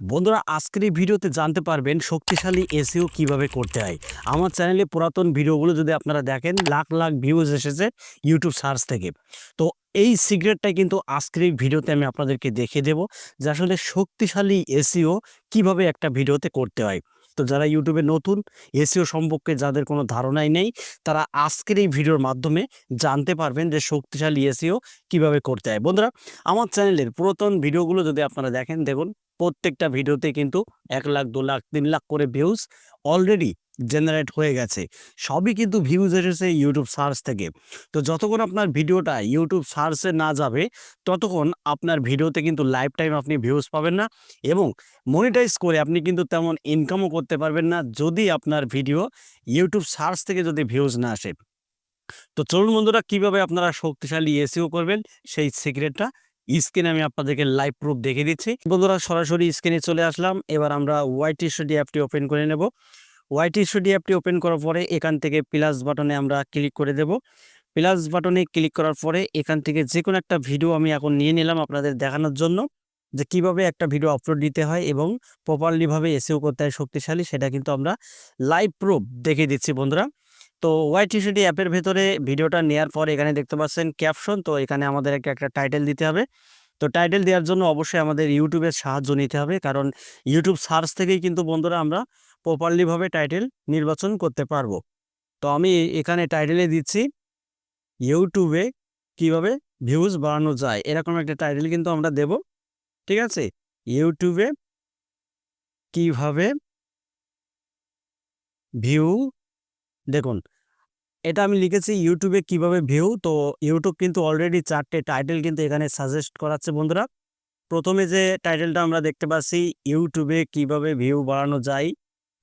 বন্ধুরা, আজকের এই ভিডিওতে জানতে পারবেন শক্তিশালী এসিও কীভাবে করতে হয়। আমার চ্যানেলে পুরাতন ভিডিওগুলো যদি আপনারা দেখেন, লাখ লাখ ভিউজ এসেছে ইউটিউব সার্চ থেকে। তো এই সিক্রেটটাই কিন্তু আজকের এই ভিডিওতে আমি আপনাদেরকে দেখিয়ে দেব যে আসলে শক্তিশালী এসিও কীভাবে একটা ভিডিওতে করতে হয়। তো যারা ইউটিউবে নতুন এসিও সম্পর্কে যাদের কোনো ধারণাই নেই, তারা আজকের এই ভিডিওর মাধ্যমে জানতে পারবেন যে শক্তিশালী এসিও কীভাবে করতে হয়। বন্ধুরা, আমার চ্যানেলের পুরাতন ভিডিওগুলো যদি আপনারা দেখেন, দেখুন। প্রত্যেকটা ভিডিওতে কিন্তু এক লাখ, দু লাখ, তিন লাখ করে ভিউজ অলরেডি জেনারেট হয়ে গেছে। সবই কিন্তু ভিউজ এসেছে ইউটিউব সার্চ থেকে। তো যতক্ষণ আপনার ভিডিওটা ইউটিউব সার্চে না যাবে, ততক্ষণ আপনার ভিডিওতে কিন্তু লাইফ টাইম আপনি ভিউজ পাবেন না এবং মনিটাইজ করে আপনি কিন্তু তেমন ইনকামও করতে পারবেন না যদি আপনার ভিডিও ইউটিউব সার্চ থেকে যদি ভিউজ না আসে। তো চলুন বন্ধুরা, কীভাবে আপনারা শক্তিশালী এসিও করবেন, সেই সিক্রেটটা স্ক্রিনে আমি আপনাদেরকে লাইভ প্রুফ দেখে দিচ্ছি। বন্ধুরা, সরাসরি স্ক্রিনে চলে আসলাম। এবার আমরা ওয়াইটি স্টুডিও অ্যাপটি ওপেন করে নেব। ওয়াইটি স্টুডিও অ্যাপটি ওপেন করার পরে এখান থেকে প্লাস বাটনে আমরা ক্লিক করে দেব। প্লাস বাটনে ক্লিক করার পরে এখান থেকে যে কোনো একটা ভিডিও আমি এখন নিয়ে নিলাম আপনাদের দেখানোর জন্য, যে কীভাবে একটা ভিডিও আপলোড দিতে হয় এবং প্রপারলিভাবে এসিও করতে হয় শক্তিশালী, সেটা কিন্তু আমরা লাইভ প্রুফ দেখে দিচ্ছি বন্ধুরা। তো ওয়াই ওয়াইটিসিটি অ্যাপের ভেতরে ভিডিওটা নেওয়ার পর এখানে দেখতে পাচ্ছেন ক্যাপশন তো এখানে আমাদের একটা একটা টাইটেল দিতে হবে। তো টাইটেল দেওয়ার জন্য অবশ্যই আমাদের ইউটিউবের সাহায্য নিতে হবে, কারণ ইউটিউব সার্চ থেকেই কিন্তু বন্ধুরা আমরা প্রপারলিভাবে টাইটেল নির্বাচন করতে পারব। তো আমি এখানে টাইটেলে দিচ্ছি ইউটিউবে কীভাবে ভিউজ বাড়ানো যায়, এরকম একটা টাইটেল কিন্তু আমরা দেব, ঠিক আছে? ইউটিউবে কীভাবে ভিউ দেখুন, এটা আমি লিখেছি ইউটিউবে কীভাবে ভিউ তো ইউটিউব কিন্তু অলরেডি চারটে টাইটেল কিন্তু এখানে সাজেস্ট করাচ্ছে বন্ধুরা। প্রথমে যে টাইটেলটা আমরা দেখতে পাচ্ছি ইউটিউবে কীভাবে ভিউ বাড়ানো যায়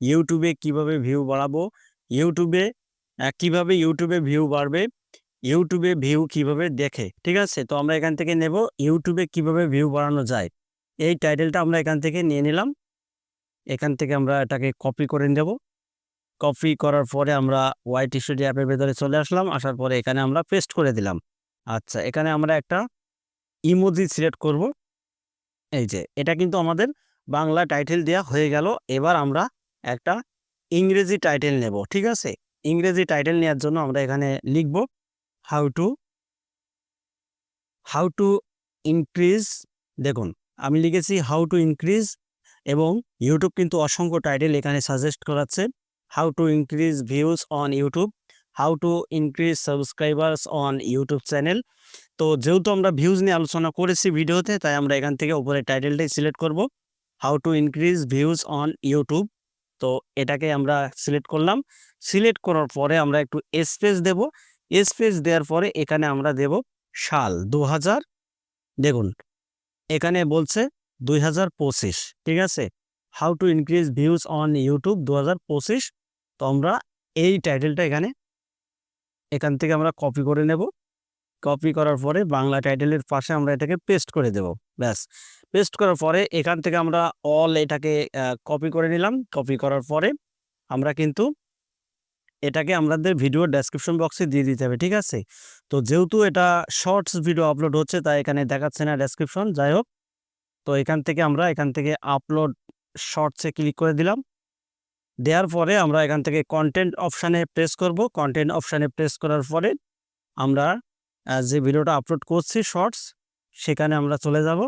ইউটিউবে কীভাবে ভিউ বাড়াবো ইউটিউবে কীভাবে ইউটিউবে ভিউ বাড়বে ইউটিউবে ভিউ কীভাবে দেখে, ঠিক আছে? তো আমরা এখান থেকে নেব ইউটিউবে কীভাবে ভিউ বাড়ানো যায়। এই টাইটেলটা আমরা এখান থেকে নিয়ে নিলাম। এখান থেকে আমরা এটাকে কপি করে নেব। কপি করার পরে আমরা হোয়াইট স্টুডিও অ্যাপের ভেতরে চলে আসলাম। আসার পরে এখানে আমরা পেস্ট করে দিলাম। আচ্ছা এখানে আমরা একটা ইমোজি সিলেক্ট করব। এই যে, এটা কিন্তু আমাদের বাংলা টাইটেল দেওয়া হয়ে গেল। এবার আমরা একটা ইংরেজি টাইটেল নেব, ঠিক আছে? ইংরেজি টাইটেল নেওয়ার জন্য আমরা এখানে লিখব how to how to increase দেখুন, আমি লিখেছি হাউ টু ইনক্রিজ এবং ইউটিউব কিন্তু অসংখ্য টাইটেল এখানে সাজেস্ট করাচ্ছে। How to increase views on YouTube how to increase subscribers on YouTube channel তো যেহেতু আমরা ভিউজ নিয়ে আলোচনা করেছি ভিডিওতে, তাই আমরা এখান থেকে উপরে টাইটেলটাই সিলেক্ট করব। How to increase views on YouTube তো এটাকে আমরা সিলেক্ট করলাম। সিলেক্ট করার পরে আমরা একটু স্পেস দেব। স্পেস দেওয়ার পরে এখানে আমরা দেব সাল দু হাজার দেখুন, এখানে বলছে দুই হাজার পঁচিশ, ঠিক আছে? How to increase views on YouTube দু হাজার পঁচিশ। তো আমরা এই টাইটেলটা এখানে এখান থেকে আমরা কপি করে নেব। কপি করার পরে বাংলা টাইটেলের পাশে আমরা এটাকে পেস্ট করে দেব। ব্যাস পেস্ট করার পরে এখান থেকে আমরা অল এটাকে কপি করে নিলাম। কপি করার পরে আমরা কিন্তু এটাকে আমাদের ভিডিও ডেসক্রিপশন বক্সে দিয়ে দিতে হবে, ঠিক আছে? তো যেহেতু এটা শর্টস ভিডিও আপলোড হচ্ছে, তাই এখানে দেখাচ্ছে না ডেসক্রিপশন যাই হোক। তো এখান থেকে আমরা এখান থেকে আপলোড শর্টসে ক্লিক করে দিলাম। দেওয়ার পরে আমরা এখান থেকে কন্টেন্ট অপশানে প্রেস করব। কন্টেন্ট অপশানে প্রেস করার পরে আমরা যে ভিডিওটা আপলোড করছি শর্টস সেখানে আমরা চলে যাব।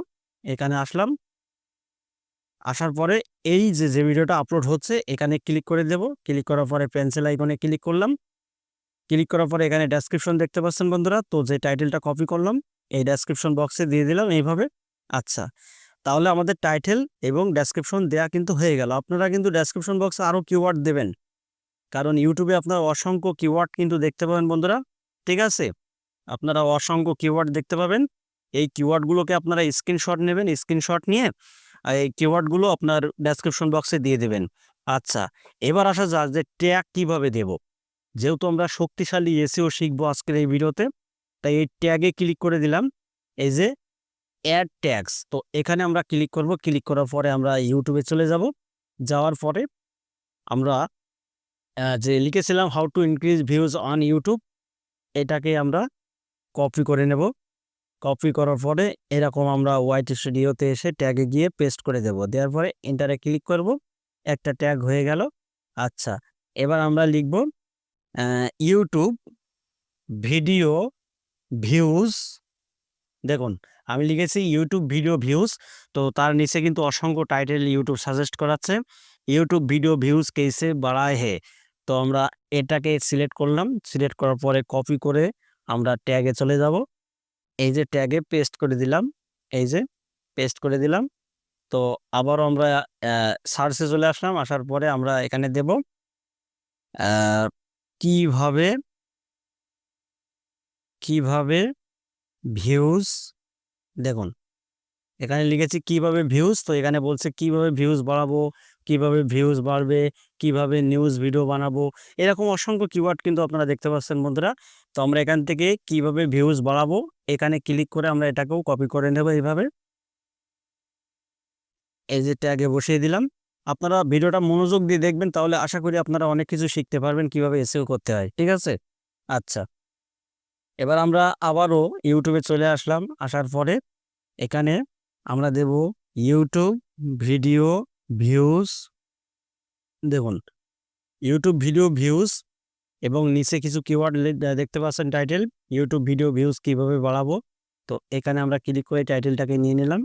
এখানে আসলাম। আসার পরে এই যে যে ভিডিওটা আপলোড হচ্ছে, এখানে ক্লিক করে দেব। ক্লিক করার পরে পেন্সিল আইকনে ক্লিক করলাম। ক্লিক করার পরে এখানে ডেসক্রিপশন দেখতে পাচ্ছেন বন্ধুরা। তো যে টাইটেলটা কপি করলাম, এই ডেসক্রিপশন বক্সে দিয়ে দিলাম এইভাবে। আচ্ছা তাহলে আমাদের টাইটেল এবং ডেসক্রিপশন দেয়া কিন্তু হয়ে গেল। আপনারা কিন্তু ডেসক্রিপশন বক্সে আরও কিওয়ার্ড দেবেন। কারণ ইউটিউবে আপনারা অসংখ্য কিওয়ার্ড কিন্তু দেখতে পাবেন বন্ধুরা। ঠিক আছে? আপনারা অসংখ্য কিওয়ার্ড দেখতে পাবেন। এই কিওয়ার্ডগুলোকে আপনারা স্ক্রিনশট নেবেন স্ক্রিনশট নিয়ে এই কিওয়ার্ডগুলো আপনার ডেসক্রিপশন বক্সে দিয়ে দেবেন। আচ্ছা এবার আসা যাক যে ট্যাগ কীভাবে দেব। যেহেতু আমরা শক্তিশালী এসিও শিখব আজকের এই ভিডিওতে, তাই এই ট্যাগে ক্লিক করে দিলাম। এই যে অ্যাড ট্যাগস তো এখানে আমরা ক্লিক করব। ক্লিক করার পরে আমরা ইউটিউবে চলে যাব। যাওয়ার পরে আমরা যে লিখেছিলাম how to increase views on YouTube এটাকে আমরা কপি করে নেব। কপি করার পরে এরকম আমরা হোয়াইট স্টুডিওতে এসে ট্যাগে গিয়ে পেস্ট করে দেব। দেওয়ার পরে এন্টারে ক্লিক করব। একটা ট্যাগ হয়ে গেল। আচ্ছা এবার আমরা লিখব ইউটিউব ভিডিও ভিউজ দেখুন আমি লিখেছি ইউটিউব ভিডিও ভিউজ তো তার নিচে কিন্তু অসংখ্য টাইটেল ইউটিউব সাজেস্ট করাচ্ছে। ইউটিউব ভিডিও ভিউজ কেসে বাড়ায় হে। তো আমরা এটাকে সিলেক্ট করলাম সিলেক্ট করার পরে কপি করে আমরা ট্যাগে চলে যাব। এই যে ট্যাগে পেস্ট করে দিলাম, এই যে পেস্ট করে দিলাম। তো আবারও আমরা সার্চে চলে আসলাম, আসার পরে আমরা এখানে দেব। কীভাবে কীভাবে ভিউজ দেখুন, এখানে লিখেছি কীভাবে ভিউজ তো এখানে বলছে কীভাবে ভিউজ বাড়াবো, কীভাবে ভিউজ বাড়বে, কীভাবে নিউজ ভিডিও বানাবো, এরকম অসংখ্য কিওয়ার্ড কিন্তু আপনারা দেখতে পাচ্ছেন বন্ধুরা। তো আমরা এখান থেকে কীভাবে ভিউজ বাড়াবো, এখানে ক্লিক করে আমরা এটাকেও কপি করে নেব এইভাবে। এই যে ট্যাগে বসিয়ে দিলাম। আপনারা ভিডিওটা মনোযোগ দিয়ে দেখবেন, তাহলে আশা করি আপনারা অনেক কিছু শিখতে পারবেন কীভাবে এসেও করতে হয়, ঠিক আছে? আচ্ছা। এবার আমরা আবারও ইউটিউবে চলে আসলাম। আসার পরে এখানে আমরা দেব ইউটিউব ভিডিও ভিউজ দেখুন ইউটিউব ভিডিও ভিউজ এবং নিচে কিছু কিওয়ার্ড দেখতে পাচ্ছেন টাইটেল ইউটিউব ভিডিও ভিউজ কীভাবে বাড়াবো। তো এখানে আমরা ক্লিক করে টাইটেলটাকে নিয়ে নিলাম।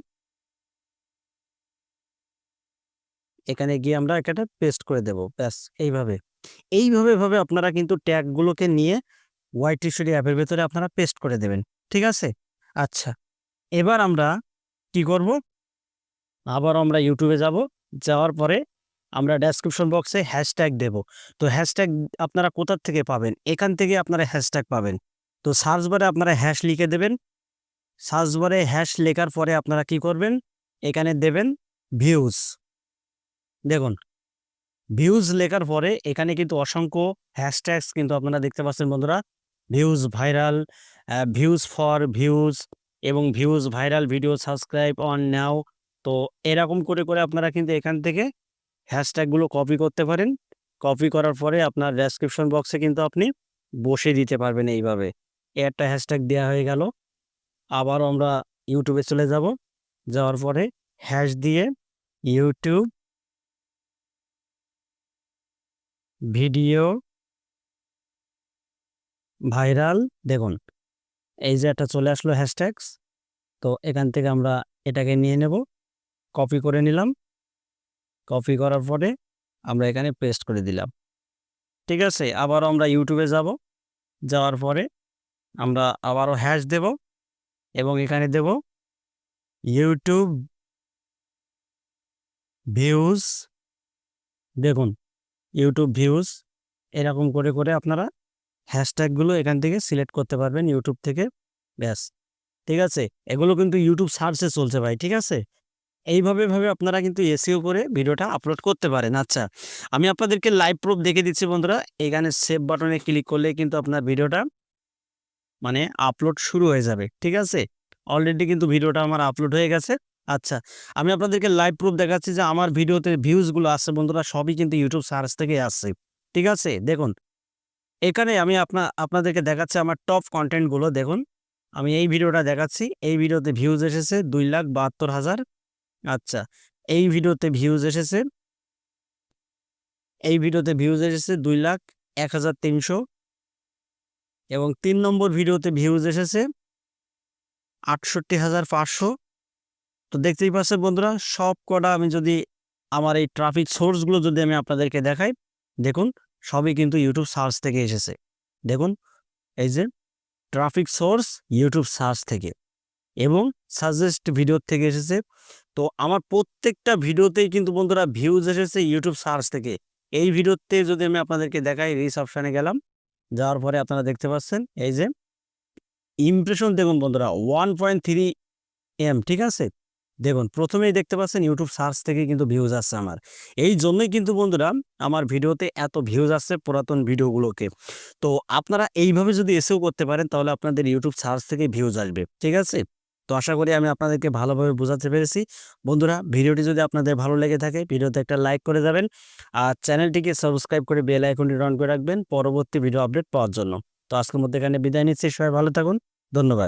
এখানে গিয়ে আমরা একটা পেস্ট করে দেব, ব্যাস, এইভাবে। এইভাবে ভাবে আপনারা কিন্তু ট্যাগগুলোকে নিয়ে হোয়াইট টিস্যুরি অ্যাপের ভেতরে আপনারা পেস্ট করে দেবেন, ঠিক আছে? আচ্ছা এবার আমরা কি করব? আবার আমরা ইউটিউবে যাব, যাওয়ার পরে আমরা ডেসক্রিপশন বক্সে হ্যাশট্যাগ দেব। তো হ্যাশট্যাগ আপনারা কোথার থেকে পাবেন? এখান থেকে আপনারা হ্যাশট্যাগ পাবেন। তো সার্চ বারে আপনারা হ্যাশ লিখে দেবেন। সার্চ বারে হ্যাশ লেখার পরে আপনারা কি করবেন? এখানে দেবেন ভিউজ দেখুন ভিউজ লেখার পরে এখানে কিন্তু অসংখ্য হ্যাশট্যাগস কিন্তু আপনারা দেখতে পাচ্ছেন বন্ধুরা। Views viral views for views এবং views viral video subscribe on now তো এরকম করে করে আপনারা কিন্তু এখান থেকে হ্যাশট্যাগুলো কপি করতে পারেন। কপি করার পরে আপনার ডেসক্রিপশন বক্সে কিন্তু আপনি বসে দিতে পারবেন এইভাবে। একটা হ্যাশট্যাগ দেওয়া হয়ে গেল। আবারও আমরা ইউটিউবে চলে যাব। যাওয়ার পরে হ্যাশ দিয়ে ইউটিউব ভিডিও ভাইরাল। দেখুন, এই যে একটা চলে আসলো হ্যাশট্যাগস তো এখান থেকে আমরা এটাকে নিয়ে নেব কপি করে নিলাম। কপি করার পরে আমরা এখানে পেস্ট করে দিলাম। ঠিক আছে, আবারও আমরা ইউটিউবে যাব। যাওয়ার পরে আমরা আবারও হ্যাশ দেব এবং এখানে দেব ইউটিউব ভিউজ দেখুন ইউটিউব ভিউজ এরকম করে করে আপনারা হ্যাশট্যাগুলো এখান থেকে সিলেক্ট করতে পারবেন ইউটিউব থেকে, ব্যাস। ঠিক আছে? এগুলো কিন্তু ইউটিউব সার্চে চলছে ভাই, ঠিক আছে? এইভাবে, ভাবে আপনারা কিন্তু এসিও করে ভিডিওটা আপলোড করতে পারেন। আচ্ছা আমি আপনাদেরকে লাইভ প্রুফ দেখে দিচ্ছি বন্ধুরা। এখানে সেভ বাটনে ক্লিক করলে কিন্তু আপনার ভিডিওটা মানে আপলোড শুরু হয়ে যাবে, ঠিক আছে? অলরেডি কিন্তু ভিডিওটা আমার আপলোড হয়ে গেছে। আচ্ছা আমি আপনাদেরকে লাইভ প্রুফ দেখাচ্ছি যে আমার ভিডিওতে ভিউজগুলো আসছে বন্ধুরা, সবই কিন্তু ইউটিউব সার্চ থেকে আসছে। ঠিক আছে? দেখুন এখানে আমি আপনার আপনাদেরকে দেখাচ্ছি আমার টপ কন্টেন্টগুলো দেখুন। আমি এই ভিডিওটা দেখাচ্ছি। এই ভিডিওতে ভিউজ এসেছে দুই লাখ বাহাত্তর হাজার। আচ্ছা এই ভিডিওতে ভিউজ এসেছে, এই ভিডিওতে ভিউজ এসেছে দুই লাখ এক হাজার তিনশো। এবং তিন নম্বর ভিডিওতে ভিউজ এসেছে আটষট্টি হাজার পাঁচশো। তো দেখতেই পাচ্ছেন বন্ধুরা সব কটা আমি যদি আমার এই ট্রাফিক সোর্সগুলো যদি আমি আপনাদেরকে দেখাই, দেখুন সবই কিন্তু ইউটিউব সার্চ থেকে এসেছে। দেখুন, এই যে ট্রাফিক সোর্স ইউটিউব সার্চ থেকে এবং সাজেস্ট ভিডিও থেকে এসেছে। তো আমার প্রত্যেকটা ভিডিওতেই কিন্তু বন্ধুরা ভিউজ এসেছে ইউটিউব সার্চ থেকে। এই ভিডিওতে যদি আমি আপনাদেরকে দেখাই রিস অপশানে গেলাম, যাওয়ার পরে আপনারা দেখতে পাচ্ছেন, এই যে ইমপ্রেশন দেখুন বন্ধুরা ওয়ান পয়েন্ট থ্রি এম ঠিক আছে? দেখুন, প্রথমেই দেখতে পাচ্ছেন ইউটিউব সার্চ থেকে কিন্তু ভিউজ আসছে আমার। এই জন্যই কিন্তু বন্ধুরা, আমার ভিডিওতে এত ভিউজ আসছে পুরাতন ভিডিওগুলোকে। তো আপনারা এইভাবে যদি এসেও করতে পারেন, তাহলে আপনাদের ইউটিউব সার্চ থেকে ভিউজ আসবে, ঠিক আছে? তো আশা করি আমি আপনাদেরকে ভালোভাবে বোঝাতে পেরেছি। বন্ধুরা, ভিডিওটি যদি আপনাদের ভালো লেগে থাকে, ভিডিওতে একটা লাইক করে যাবেন আর চ্যানেলটিকে সাবস্ক্রাইব করে বেল আইকনটি অন করে রাখবেন পরবর্তী ভিডিও আপডেট পাওয়ার জন্য। তো আজকের মধ্যে এখানে বিদায় নিচ্ছি, সবাই ভালো থাকুন, ধন্যবাদ।